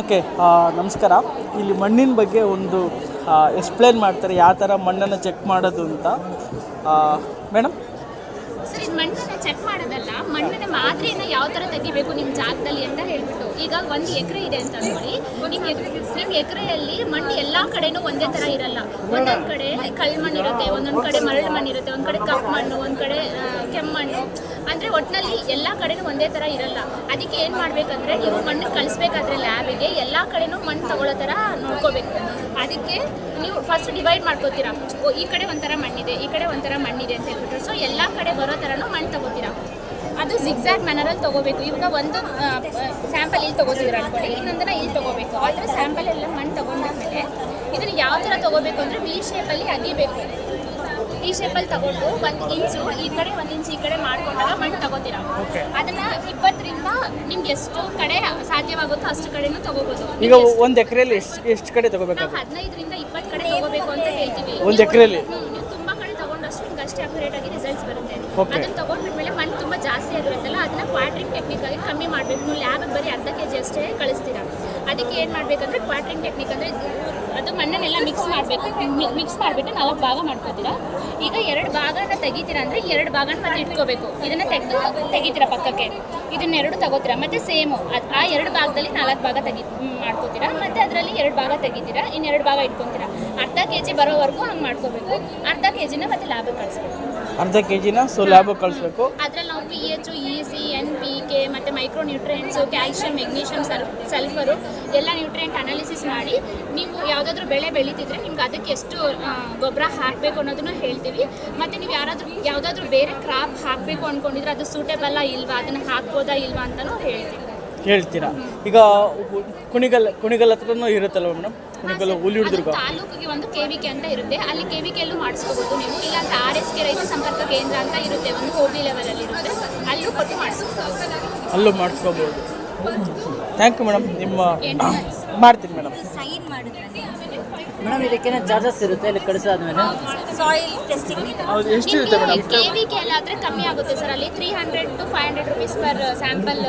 Okay ನಮಸ್ಕಾರ. ಇಲ್ಲಿ ಮಣ್ಣಿನ ಬಗ್ಗೆ ಒಂದು ಎಕ್ಸ್ಪ್ಲೇನ್ ಮಾಡ್ತಾರೆ ಯಾವ ಥರ ಮಣ್ಣನ್ನು ಚೆಕ್ ಮಾಡೋದು ಅಂತ. ಮೇಡಮ್ ಮಣ್ಣನ್ನ ಚೆಕ್ ಮಾಡೋದಲ್ಲ, ಮಣ್ಣಿನ ಮಾದರಿಯನ್ನ ಯಾವ ಥರ ತೆಗಿಬೇಕು ನಿಮ್ಮ ಜಾಗದಲ್ಲಿ ಅಂತ ಹೇಳ್ಬಿಟ್ಟು. ಈಗ ಒಂದು ಎಕರೆ ಇದೆ ಅಂತ ಅನ್ಕೊಳ್ಳಿ ನಿಮ್ಗೆ ನಿಮ್ಮ ಎಕರೆಯಲ್ಲಿ ಮಣ್ಣು ಎಲ್ಲ ಕಡೆನೂ ಒಂದೇ ಥರ ಇರಲ್ಲ. ಒಂದೊಂದು ಕಡೆ ಕಲ್ಲು ಮಣ್ಣು ಇರುತ್ತೆ, ಒಂದೊಂದು ಕಡೆ ಮರಳು ಮಣ್ಣು ಇರುತ್ತೆ, ಒಂದು ಕಡೆ ಕಪ್ಪು ಮಣ್ಣು, ಒಂದು ಕಡೆ ಕೆಮ್ಮಣ್ಣು. ಅಂದರೆ ಒಟ್ಟಿನಲ್ಲಿ ಎಲ್ಲ ಕಡೆನೂ ಒಂದೇ ಥರ ಇರಲ್ಲ. ಅದಕ್ಕೆ ಏನು ಮಾಡಬೇಕಂದ್ರೆ ನೀವು ಮಣ್ಣು ಕಳಿಸ್ಬೇಕಾದ್ರೆ ಲ್ಯಾಬಿಗೆ ಎಲ್ಲ ಕಡೆನೂ ಮಣ್ಣು ತಗೊಳ್ಳೋ ಥರ ನೋಡ್ಕೋಬೇಕು. ಅದಕ್ಕೆ ನೀವು ಫಸ್ಟ್ ಡಿವೈಡ್ ಮಾಡ್ಕೋತೀರಾ. ಈ ಕಡೆ ಒಂಥರ ಮಣ್ಣಿದೆ, ಈ ಕಡೆ ಒಂಥರ ಮಣ್ಣಿದೆ ಅಂತ ಹೇಳ್ಬಿಟ್ಟು ಸೊ ಎಲ್ಲ ಕಡೆ ಬರೋ ಥರನೂ ಮಣ್ಣು ತಗೋತೀರಾ. ಅದು ಜಿಗ್ಸಾಗ್ ಮ್ಯಾನರಲ್ಲಿ ತಗೋಬೇಕು. ಇವಾಗ ಒಂದು ಸ್ಯಾಂಪಲ್ ಇಲ್ಲಿ ತಗೋತಿದ್ರು ಅನ್ಕೊಳ್ಳಿ ಇನ್ನೊಂದನ್ನ ಇಲ್ಲಿ ತಗೋಬೇಕು. ಆ ಥರ ಸ್ಯಾಂಪಲ್ ಎಲ್ಲ ಮಣ್ಣು ತಗೊಂಡಾದ್ಮೇಲೆ ಇದನ್ನು ಯಾವ ಥರ ತಗೋಬೇಕು ಅಂದರೆ ವಿ ಶೇಪಲ್ಲಿ ಅಗಿಬೇಕು. ಈ ಶೇಪಲ್ಲಿ ತಗೊಂಡು ಒಂದು ಇಂಚು ಈ ಕಡೆ ಒಂದು ಇಂಚು ಈ ಕಡೆ ಮಾಡ್ಕೊಂಡಾಗ ಮಣ್ಣು ತಗೋತೀರಾ? ಅದನ್ನ ಇಪ್ಪತ್ತರಿಂದ ನಿಮ್ಗೆ ಎಷ್ಟು ಕಡೆ ಸಾಧ್ಯವಾಗುತ್ತೋ ಅಷ್ಟು ಕಡೆನೂ ತಗೋಬೋದು. ಈಗ ಒಂದು ಎಕರೆಯಲ್ಲಿ ಎಷ್ಟು ಎಷ್ಟು ಕಡೆ ತಗೋಬೇಕು ಹದಿನೈದರಿಂದ ಇಪ್ಪತ್ತು ಕಡೆ ತಗೋಬೇಕು ಅಂತ ಹೇಳ್ತೀವಿ. ಒಂದು ಎಕರೆಯಲ್ಲಿ? ನೀವು ತುಂಬಾ ಕಡೆ ತಗೊಂಡಷ್ಟು ನಿಮ್ಗೆ ಅಷ್ಟೇ ಅಕ್ಯುರೇಟ್ ಆಗಿ ರಿಸಲ್ಟ್ಸ್ ಬರುತ್ತೆ. ಅದನ್ನ ಅದನ್ನ ತಗೊಂಡ್ಬಿಟ್ಮೇಲೆ ಮಣ್ಣು ತುಂಬಾ ಜಾಸ್ತಿ ಆಗಿರುತ್ತಲ್ಲ ಅದನ್ನ ಕ್ವಾಟ್ರಿಂಗ್ ಟೆಕ್ನಿಕ್ ಆಗಿ ಕಮ್ಮಿ ಮಾಡಬೇಕು. ನೀವು ಲ್ಯಾಬಿಗೆ ಬರೀ ಅರ್ಧ ಕೆ ಜಿ ಅಷ್ಟೇ ಕಳಿಸ್ತೀರಾ. ಅದಕ್ಕೆ ಏನು ಮಾಡಬೇಕಂದ್ರೆ ಕ್ವಾಟ್ರಿಂಗ್ ಟೆಕ್ನಿಕ್ ಅಂದರೆ ಅದು ಮಣ್ಣನ್ನೆಲ್ಲ ಮಿಕ್ಸ್ ಮಾಡಬೇಕು. ಮಿಕ್ಸ್ ಮಾಡಿಬಿಟ್ಟು ನಾಲ್ಕು ಭಾಗ ಮಾಡ್ಕೋತೀರಾ. ಈಗ ಎರಡು ಭಾಗನ ತೆಗಿತೀರಾ ಅಂದರೆ ಎರಡು ಭಾಗನ ಮತ್ತೆ ಇಟ್ಕೋಬೇಕು. ಇದನ್ನ ತೆಗೆದು ತೆಗಿತೀರಾ ಪಕ್ಕಕ್ಕೆ. ಇದನ್ನ ಎರಡು ತಗೋತೀರಾ. ಮತ್ತೆ ಸೇಮು ಆ ಎರಡು ಭಾಗದಲ್ಲಿ ನಾಲ್ಕು ಭಾಗ ತೆಗಿ ಮಾಡ್ಕೋತೀರಾ. ಮತ್ತು ಅದರಲ್ಲಿ ಎರಡು ಭಾಗ ತೆಗಿತೀರಾ. ಇನ್ನು ಎರಡು ಭಾಗ ಇಟ್ಕೊತೀರಾ. ಅರ್ಧ ಕೆ ಜಿ ಬರೋವರೆಗೂ ಹಂಗೆ ಮಾಡ್ಕೋಬೇಕು. ಅರ್ಧ ಕೆ ಜಿನ ಮತ್ತು ಲ್ಯಾಬಿಗೆ ಕಳಿಸ್ಬೇಕು. ಅರ್ಧ ಕೆ ಜಿನ ಸೊ ಲ್ಯಾಬಿಗೆ ಕಳಿಸ್ಬೇಕು. ಅದರಲ್ಲಿ ನಾವು P H E micro nutrients calcium magnesium ಸಲ್ ಸಲ್ಫರು ಎಲ್ಲ ನ್ಯೂಟ್ರಿಯೆಂಟ್ ಅನಾಲಿಸಿಸ್ ಮಾಡಿ ನೀವು ಯಾವುದಾದ್ರೂ ಬೆಳೆ ಬೆಳೀತಿದ್ರೆ ನಿಮ್ಗೆ ಅದಕ್ಕೆ ಎಷ್ಟು ಗೊಬ್ಬರ ಹಾಕಬೇಕು ಅನ್ನೋದನ್ನು ಹೇಳ್ತೀವಿ. ಮತ್ತು ನೀವು ಯಾರಾದರೂ ಯಾವುದಾದ್ರೂ ಬೇರೆ ಕ್ರಾಪ್ ಹಾಕಬೇಕು ಅಂದ್ಕೊಂಡಿದ್ರೆ ಅದು ಸೂಟೇಬಲ್ಲ ಇಲ್ವಾ? ಅದನ್ನು ಹಾಕ್ಬೋದಾ ಇಲ್ವಾ ಅಂತಲೂ ಹೇಳ್ತೀವಿ. ಹೇಳ್ತೀರಾ? ಈಗ ಕುಣಿಗಲ್ ಕುಣಿಗಲ್ ಹತ್ರನೂ ಇರುತ್ತಲ್ಲ ಮೇಡಮ್? ಕುಣಿಗಲ್ ಹುಲಿ ಅದು ಹಿಡಿದುರ್ಗ ತಾಲೂಕಿಗೆ ಒಂದು ಕೆವಿಕೆ ಅಂತ ಇರುತ್ತೆ. ಅಲ್ಲಿ ಕೆವಿಕೆಯಲ್ಲೂ ಮಾಡಿಸ್ಕೋಬೋದು ನೀವು. ಇಲ್ಲಾಂದ್ರೆ ಆರ್ ಎಸ್ ಕೆ ರೈತ ಸಂಪರ್ಕ ಕೇಂದ್ರ ಅಂತ ಇರುತ್ತೆ ಒಂದು ಹೋಬಳಿ ಲೆವೆಲಲ್ಲಿ ಇರುತ್ತೆ. ಅಲ್ಲೂ ಕೊಟ್ಟು ಮಾಡಿಸ್ಕೋಬೋದು. ಅಲ್ಲೂ ಮಾಡಿಸ್ಕೋಬೋದು. ಥ್ಯಾಂಕ್ ಯು ಮೇಡಮ್ ನಿಮ್ಮ ಮಾಡ್ತೀನಿ ಮೇಡಮ್ ಸೈನ್ ಮಾಡಿದ್ರೆ ಮೇಡಮ್ ಇದಕ್ಕೇನೋ ಚಾರ್ಜಸ್ ಇರುತ್ತೆ ಇಲ್ಲಿ ಕಳಿಸಾದ್ಮೇಲೆ ಸಾಯಿಲ್ ಟೆಸ್ಟಿಂಗ್ ಹೌದು ಎಷ್ಟಿರುತ್ತೆ ಮೇಡಮ್? ಕೆ ವಿ ಕೆ ಎಲ್ಲ ಆದರೆ ಕಮ್ಮಿ ಆಗುತ್ತೆ ಸರ್. ಅಲ್ಲಿ three hundred to five hundred rupees per sample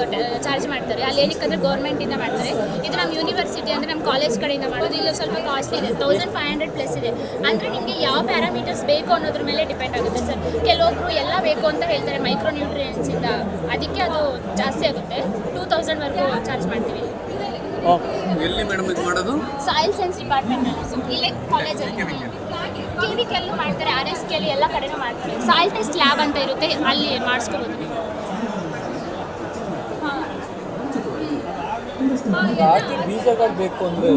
charge ಮಾಡ್ತಾರೆ. ಅಲ್ಲಿ ಏನಕ್ಕಂದ್ರೆ ಅಂದರೆ ಗೌರ್ಮೆಂಟಿಂದ ಮಾಡ್ತಾರೆ. ಇದು ನಮ್ಮ ಯೂನಿವರ್ಸಿಟಿ ಅಂದರೆ ನಮ್ಮ ಕಾಲೇಜ್ ಕಡೆಯಿಂದ ಮಾಡೋದು. ಇಲ್ಲಿ ಸ್ವಲ್ಪ ಕಾಸ್ಟ್ಲಿ ಇದೆ. ತೌಸಂಡ್ ಫೈವ್ ಹಂಡ್ರೆಡ್ ಪ್ಲಸ್ ಇದೆ. ಅಂದರೆ ನಿಮಗೆ ಯಾವ ಪ್ಯಾರಾಮೀಟರ್ಸ್ ಬೇಕು ಅನ್ನೋದ್ರ ಮೇಲೆ ಡಿಪೆಂಡ್ ಆಗುತ್ತೆ ಸರ್. ಕೆಲವೊಬ್ರು ಎಲ್ಲ ಬೇಕು ಅಂತ ಹೇಳ್ತಾರೆ ಮೈಕ್ರೋ ನ್ಯೂಟ್ರಿಯೆಂಟ್ಸಿಂದ ಅದಕ್ಕೆ ಅದು ಜಾಸ್ತಿ ಆಗುತ್ತೆ. ಟೂ ತೌಸಂಡ್ವರೆಗೂ ಚಾರ್ಜ್ ಮಾಡ್ತೀವಿ. ಎಲ್ಲಿ ಮೇಡಮ್ ಇದು ಮಾಡೋದು? ಸಾಯಿಲ್ ಸೈನ್ಸ್ ಡಿಪಾರ್ಟ್ಮೆಂಟ್ ಇಲ್ಲೇ ಕಾಲೇಜಲ್ಲಿ ಕೆ ವಿ ಕೆಲ್ಲೂ ಮಾಡ್ತಾರೆ ಆರ್ ಎಸ್ ಕೆಲ್ಲಿ ಎಲ್ಲ ಕಡೆನೂ ಮಾಡ್ತಾರೆ. ಸಾಯಿಲ್ ಟೆಸ್ಟ್ ಲ್ಯಾಬ್ ಅಂತ ಇರುತ್ತೆ ಅಲ್ಲಿ ಮಾಡಿಸ್ಕೊಬೋದು. ನೀವು ಬೀಜಗಳು ಬೇಕು ಅಂದ್ರೆ